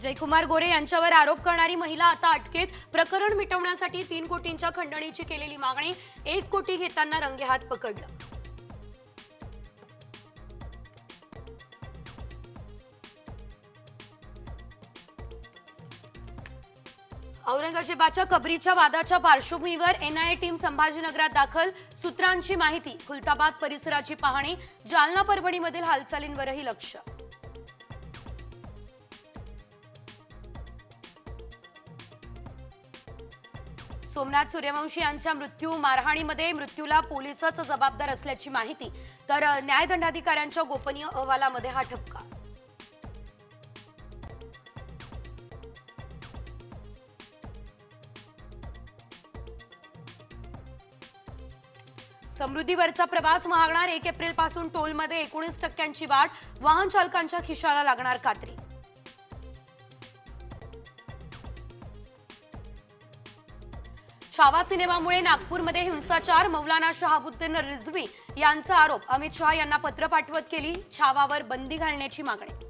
जयकुमार गोरे यांच्यावर आरोप करणारी महिला आता अटकेत. प्रकरण मिटवण्यासाठी तीन कोटींच्या खंडणीची केलेली मागणी एक कोटी घेताना रंगेहात पकडलं. औरंगजेबाच्या कबरीच्या वादाच्या पार्श्वभूमीवर एनआयए टीम संभाजीनगरात दाखल. सूत्रांची माहिती खुलताबाद परिसराची पाहणी जालना परभणीमधील हालचालींवरही लक्ष. सोमनाथ सूर्यवंशी यांच्या मृत्यू मारहाणीमध्ये मृत्यूला पोलिसच जबाबदार असल्याची माहिती तर न्यायदंडाधिकाऱ्यांच्या गोपनीय अहवालामध्ये हा ठपका. समृद्धीवरचा प्रवास महागणार एक एप्रिलपासून टोलमध्ये एकोणीस टक्क्यांची वाढ वाहन चालकांच्या खिशाला लागणार कात्री. छावा सिनेमामुळे नागपूरमध्ये हिंसाचार मौलाना शहाबुद्दीन रिझवी यांचा आरोप. अमित शहा यांना पत्र पाठवत केली छावावर बंदी घालण्याची मागणी.